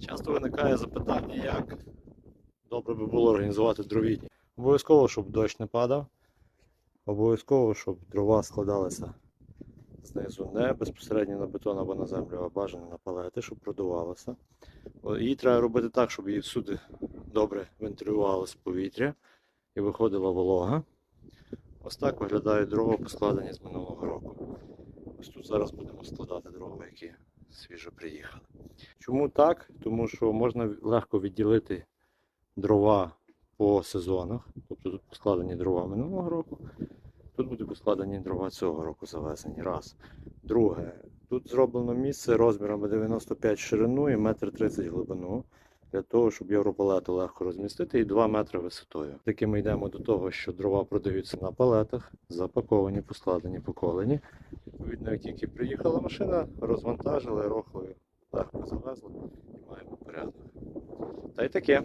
Часто виникає запитання, як добре би було організувати дровідні. Обов'язково, щоб дощ не падав. Обов'язково, щоб дрова складалися знизу не безпосередньо на бетон або на землю, а бажано на палети, щоб продувалося. Її треба робити так, щоб її всюди добре вентилювалося повітря і виходила волога. Ось так виглядають дрова, поскладені з минулого року. Ось тут зараз будемо складати дрова, які свіжо приїхали. Чому так? Тому що можна легко відділити дрова по сезонах. Тобто тут поскладені дрова минулого року, тут будуть поскладені дрова цього року завезені. Раз. Друге, тут зроблено місце розмірами 95 ширину і 1,30 м глибину. Для того, щоб європалету легко розмістити і 2 метри висотою. Таки ми йдемо до того, що дрова продаються на палетах, запаковані, поскладені, поколені. Відповідно, як тільки приїхала машина, розвантажили рохлою, легко завезли і маємо порядок. Та й таке.